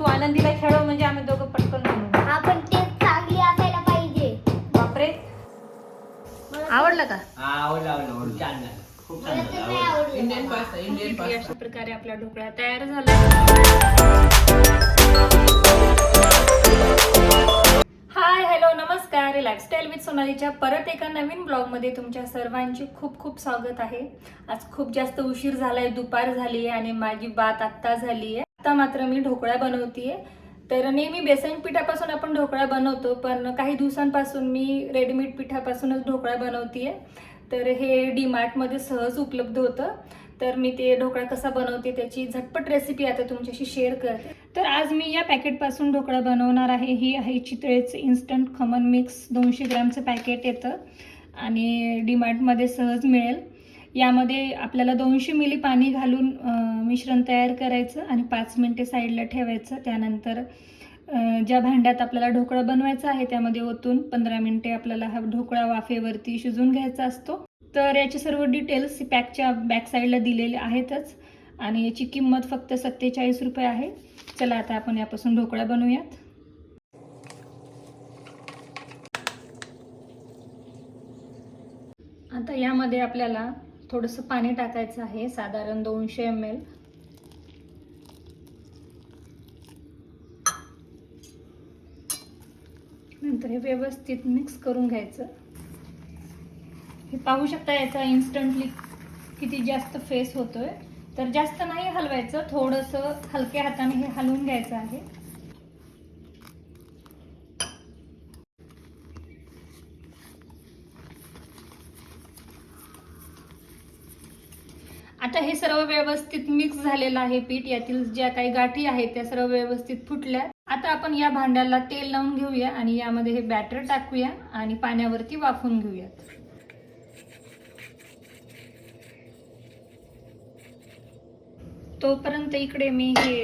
तू आनंदीला खेळव म्हणजे आम्ही दोघं पटकन बनवू हा पण ते चांगली असायला पाहिजे. बापरे. आवडलं का? हा आवडलं आवडलं. आवडलं छान झालं. खूप झालं. इंडियन बाबा. पास्ता इंडियन किती पास्ता अशा प्रकारे आपला ढोकळा तयार झाला हाय हॅलो नमस्कार. लाईफस्टाईल विथ सोनालीच्या परत एका नवीन ब्लॉगमध्ये तुमच्या सर्वांचे खूप खूप स्वागत आहे. आज खूप जास्त उशीर झालाय दुपार झाली आहे आणि माझी बात आत्ता झाली आहे आता मात्र मी ढोकळा बनवतीये. तर नेहमी बेसन पिठापासून आपण ढोकळा बनवतो पण काही दिवसांपासून मी रेडीमेड पिठापासूनच ढोकळा बनवतीये. तर हे डीमार्टमध्ये सहज उपलब्ध होतं. तर मी ते ढोकळा कसा बनवते त्याची झटपट रेसिपी आता तुमच्याशी शेअर करते. तर आज मी या पॅकेटपासून ढोकळा बनवणार आहे. ही आहे चितळेचं इन्स्टंट खमन मिक्स दोनशे ग्रॅमचं पॅकेट येतं आणि डीमार्टमध्ये सहज मिळेल. यामध्ये आपल्याला दोनशे मिली पाणी घालून मिश्रण तयार करायचं आणि पाच मिनटे साईडला ठेवायचं. त्यानंतर ज्या भांड्यात आपल्याला ढोकळा बनवायचा आहे त्यामध्ये ओतून पंधरा मिनटे आपल्याला हा ढोकळा वाफेवरती शिजून घ्यायचा असतो. तर याचे सर्व डिटेल्स पॅकच्या बॅक साईडला दिलेले आहेतच आणि याची किंमत फक्त सत्तेचाळीस रुपये आहे. चला आता आपण यापासून ढोकळा बनवूयात. आता यामध्ये आपल्याला थोडंसं पाणी टाकायचं आहे साधारण दोनशे एम एल नंतर हे व्यवस्थित मिक्स करून घ्यायचं. हे पाहू शकता याचा इन्स्टंटली किती जास्त फेस होतोय. तर जास्त नाही हलवायचं थोडंसं हलक्या हाताने हे हलवून घ्यायचं आहे आता हे सर्व व्यवस्थित मिक्स झालेलं आहे पीठ. यातील ज्या काही गाठी आहेत त्या सर्व व्यवस्थित फुटल्या. आता आपण या भांड्याला तेल लावून घेऊया आणि यामध्ये हे बॅटर टाकूया आणि पाण्यावरती वाफून घेऊयात तोपर्यंत इकडे मी हे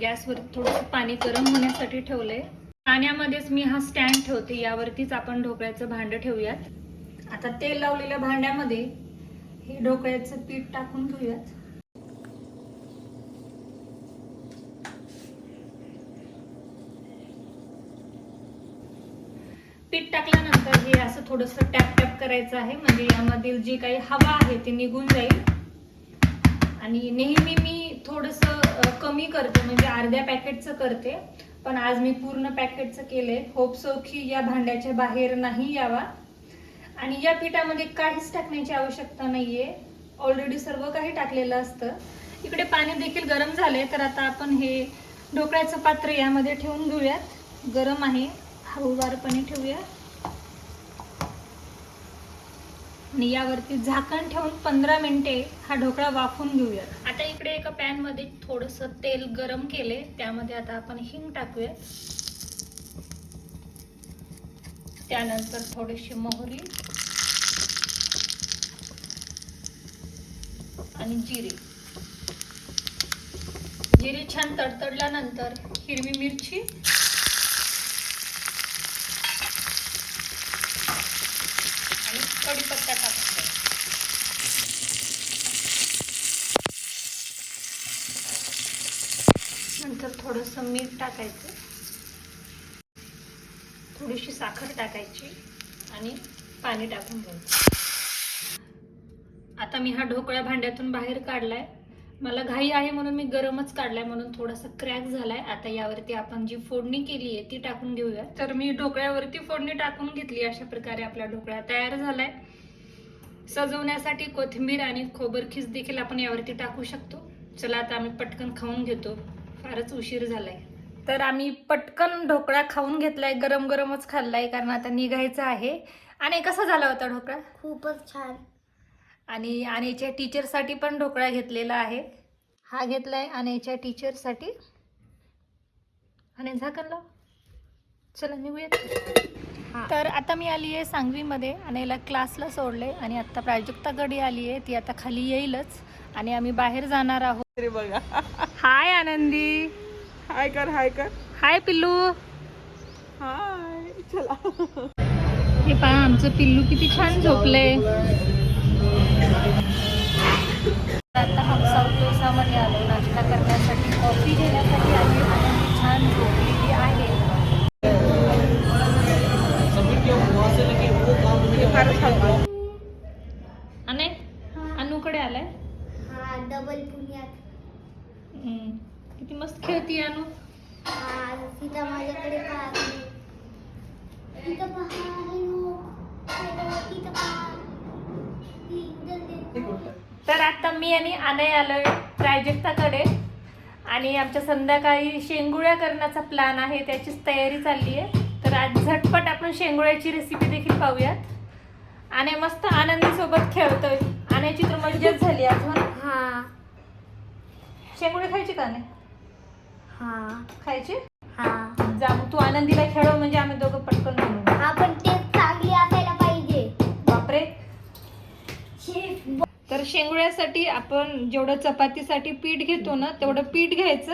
गॅसवर थोडंसं पाणी गरम होण्यासाठी ठेवलंय. पाण्यामध्येच मी हा स्टँड ठेवते. यावरतीच आपण ढोकळ्याचं भांडं ठेवूयात. आता तेल लावलेल्या भांड्यामध्ये हे ढोकळ्याचं पीठ टाकून घेऊयात पीठ टाकल्यानंतर हे असं थोडंसं टॅप टॅप करायचं आहे. म्हणजे यामधील जी काही हवा आहे ती निघून जाईल. आणि नेहमी मी थोडंसं कमी करते. म्हणजे अर्ध्या पॅकेटचं करते. पण आज मी पूर्ण पॅकेटचं केले होप सो की या भांड्याच्या बाहेर नाही यावा. आणि या पिठामध्ये काहीच टाकण्याची आवश्यकता नाहीये. ऑलरेडी सर्व काही टाकलेलं असतं. इकडे पाणी देखील गरम झालंय. तर आता आपण हे ढोकळ्याचं पात्र यामध्ये ठेवून घेऊयात. गरम आहे. हळूवारपणे ठेवूया आणि यावरती झाकण ठेवून पंधरा मिनिटे हा ढोकळा वाफून घेऊया आता इकडे एका पॅनमध्ये थोडस तेल गरम केले त्यामध्ये आता आपण हिंग टाकूया. त्यानंतर थोडीशी मोहरी आणि जिरे. जिरे छान तडतडल्यानंतर हिरवी मिरची आणि कढीपत्ता टाकून द्यायचा. नंतर थोडंसं मीठ टाकायचं. थोडीशी साखर टाकायची आणि पाणी टाकून घ्यायचं. आता मी हा ढोकळा भांड्यातून बाहेर काढलाय. मला घाई आहे म्हणून मी गरमच काढलाय म्हणून थोडासा क्रॅक झालाय. आता यावरती आपण जी फोडणी केली आहे ती टाकून घेऊया तर मी ढोकळ्यावरती फोडणी टाकून घेतली अशा प्रकारे आपला ढोकळा तयार झालाय. सजवण्यासाठी कोथिंबीर आणि खोबरखीस देखील आपण यावरती टाकू शकतो. चला आता आम्ही पटकन खाऊन घेतो. फारच उशीर झालाय. तर आम्ही पटकन ढोकळा खाऊन घेतलाय. गरम गरमच खाल्लाय कारण आता निघायचं आहे. आणि कसा झाला होता ढोकळा? खूपच छान. आणि आनेच्या टीचरसाठी पण ढोकळा घेतलेला आहे. हा घेतलाय आनेच्या टीचरसाठी आणि झाकण लाव. चला निघूयात. तर आता मी आली आहे सांगवीमध्ये आणि याला क्लासला सोडले आणि आता प्राजक्ता गडी आली आहे ती आता खाली येईलच आणि आम्ही बाहेर जाणार आहोत. बघा. हाय आनंदी. हाय कर हाय कर. हाय पिल्लू. हाय. चला. हे पहा आमचं पिल्लू किती छान झोपलंय. मस्त खेळती अनु. हा. सीता माझ्याकडे दे. तर आता मी आणि अनय आलोय प्राजक्ताकडे. आणि आमच्या संध्याकाळी शेंगुळ्या करण्याचा प्लॅन आहे त्याचीच तयारी चालली आहे. तर आज झटपट आपण शेंगुळ्याची रेसिपी देखील पाहूयात. आणि मस्त आनंदी सोबत खेळतोय. आण्याची तर मज्जाच झाली आज हो? हा शेंगुळे खायची का नाही हा. खायची? हा. जा मग तू आनंदीला खेळव म्हणजे आम्ही दोघं पटकन म्हणू हा पण टेस्ट चांगली असायला पाहिजे. बापरे. तर शेंगुळ्यासाठी आपण जेवढं चपातीसाठी पीठ घेतो ना तेवढं पीठ घ्यायचं.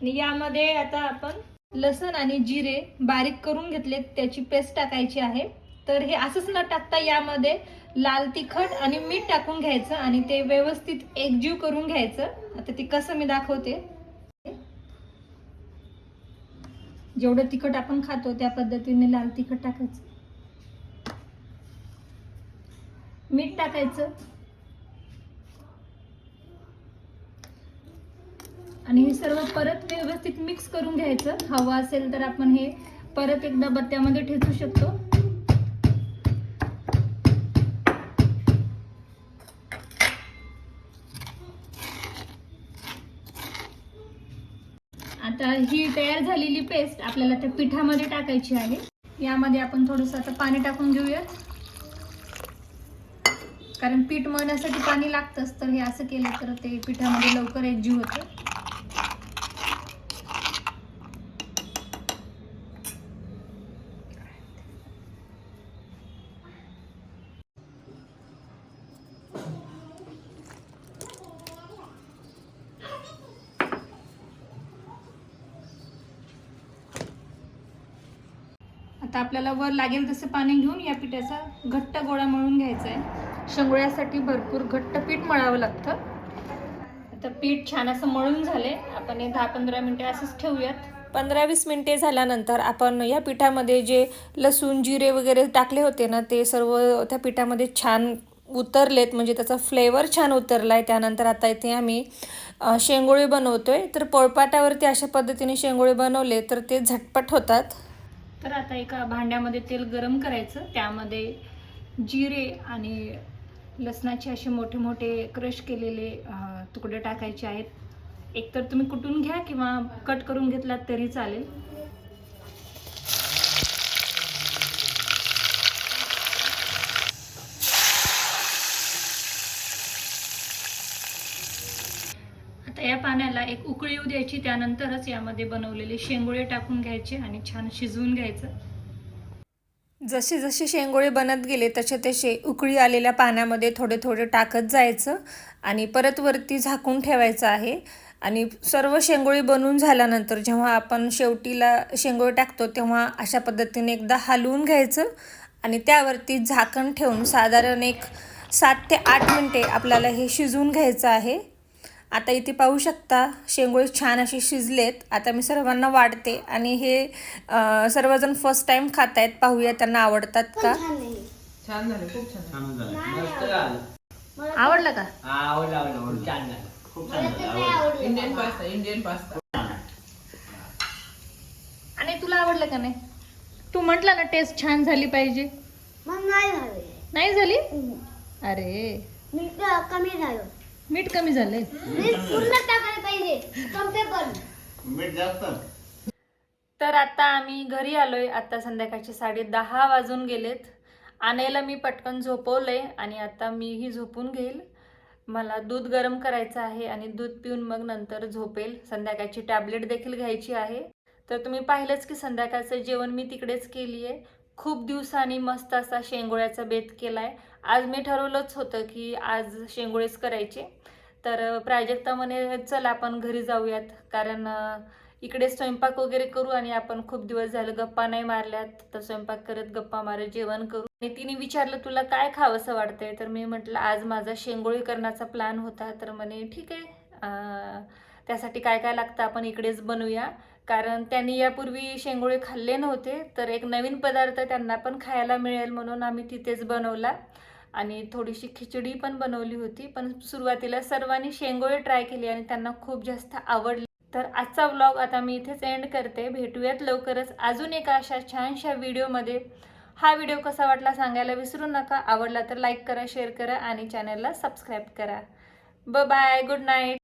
आणि यामध्ये आता आपण लसण आणि जिरे बारीक करून घेतले त्याची पेस्ट टाकायची आहे. तर हे असंच न टाकता यामध्ये लाल तिखट आणि मीठ टाकून घ्यायचं आणि ते व्यवस्थित एकजीव करून घ्यायचं. आता ते कसं मी दाखवते. जेवढं तिखट आपण खातो त्या पद्धतीने लाल तिखट टाकायचं. मीठ टाकायचं. आणि हे सर्व परत व्यवस्थित मिक्स करून घ्यायचं. हवं असेल तर आपण हे परत एकदा बत्त्यामध्ये ठेचू शकतो. आता ही तयार झालेली पेस्ट आपल्याला त्या पिठामध्ये टाकायची आहे. यामध्ये आपण थोडंसं आता पाणी टाकून घेऊयात. कारण पीठ मळण्यासाठी पाणी लागतंच तर हे असं केलं तर ते पिठामध्ये लवकर एकजीव होतं. आता आपल्याला वर लागेल तसं पाणी घेऊन या पिठाचा घट्ट गोळा मळून घ्यायचा आहे. शेंगोळ्यासाठी भरपूर घट्ट पीठ मळावं लागतं. आता पीठ छान असं मळून झाले. आपण हे दहा पंधरा मिनटे असंच ठेवूयात. पंधरा वीस मिनटे झाल्यानंतर आपण या पिठामध्ये जे लसूण जिरे वगैरे टाकले होते ना ते सर्व त्या पिठामध्ये छान उतरलेत. म्हणजे त्याचा फ्लेवर छान उतरला आहे त्यानंतर आता इथे आम्ही शेंगोळे बनवतो आहे तर पोळपाटावरती अशा पद्धतीने शेंगोळे बनवले तर ते झटपट होतात. तर आता एका भांड्यामध्ये तेल गरम करायचं. त्यामध्ये जिरे आणि लसणाचे असे मोठे मोठे क्रश केलेले तुकडे टाकायचे आहेत. एकतर तुम्ही कुटून घ्या किंवा कट करून घेतलात तरी चालेल. या पाण्याला एक उकळी येऊ द्यायची त्यानंतरच यामध्ये बनवलेले शेंगोळे टाकून घ्यायचे आणि छान शिजवून घ्यायचं. जसे जसे शेंगोळे बनत गेले तसे तसे उकळी आलेल्या पाण्यामध्ये थोडे थोडे टाकत जायचं आणि परत वरती झाकून ठेवायचं आहे. आणि सर्व शेंगोळी बनवून झाल्यानंतर जेव्हा आपण शेवटीला शेंगोळे टाकतो तेव्हा अशा पद्धतीने एकदा हलवून घ्यायचं आणि त्यावरती झाकण ठेवून साधारण एक सात ते आठ मिनटे आपल्याला हे शिजवून घ्यायचं आहे. आता इथे पाहू शकता शेंगोळे छान असे शिजलेत. आता मी सर्वांना वाढते आणि हे सर्वजण फर्स्ट टाइम खात आहेत पाहूया त्यांना आवडतात का? छान नाही छान झाले खूप छान छान झालं. मस्त झालं. मला आवडलं का? हा आवडलं आवडलं आवडलं. छान झालं. खूप छान मला तर झालं नाही आवडलं. आवडलं इंडियन बाबा. पास्ता इंडियन पास्ता आणि तुला आवडलं का नाही? तू म्हटलं ना टेस्ट छान झाली पाहिजे. मग नाही झालं. नाही झाली? हम्म. अरे. कमी झालं. मीठ कमी झालंय. मीठ जास्त. तर आता आम्ही घरी आलोय. आता संध्याकाळचे साडे दहा वाजून गेलेत. आणायला मी पटकन झोपवलंय आणि आता मीही झोपून घेईल. मला दूध गरम करायचं आहे आणि दूध पिऊन मग नंतर झोपेल. संध्याकाळची टॅबलेट देखील घ्यायची आहे. तर तुम्ही पाहिलंच की संध्याकाळचं जेवण मी तिकडेच केली आहे खूप दिवसांनी मस्त असा शेंगोळ्याचा बेत केला आहे आज मी ठरवलंच होतं की आज शेंगोळेच करायचे. तर प्राजक्ता म्हणे चल आपण घरी जाऊयात. कारण इकडे स्वयंपाक वगैरे करू आणि आपण खूप दिवस झालं गप्पा नाही मारल्यात. तर स्वयंपाक करत गप्पा मारत जेवण करू. आणि तिने विचारलं तुला काय खावंसं वाटतंय? तर मी म्हटलं आज माझा शेंगोळी करण्याचा प्लॅन होता. तर म्हणे ठीक आहे. त्यासाठी काय काय लागतं आपण इकडेच बनवूया. कारण त्यांनी यापूर्वी शेंगोळे खाल्ले नव्हते. तर एक नवीन पदार्थ त्यांना पण खायला मिळेल म्हणून आम्ही तिथेच बनवला. आणि थोडीशी खिचडी पण बनवली होती पण सुरुवातीला सर्वांनी शेंगोळे ट्राय केली आणि त्यांना खूप जास्त आवडली. तर आजचा व्लॉग आता मी इथेच एंड करते. भेटूयात लवकरच अजून एका अशा छानशा व्हिडिओमध्ये हा व्हिडिओ कसा वाटला सांगायला विसरू नका. आवडला तर लाईक करा शेअर करा आणि चॅनलला सबस्क्राईब करा. ब बाय गुड नाईट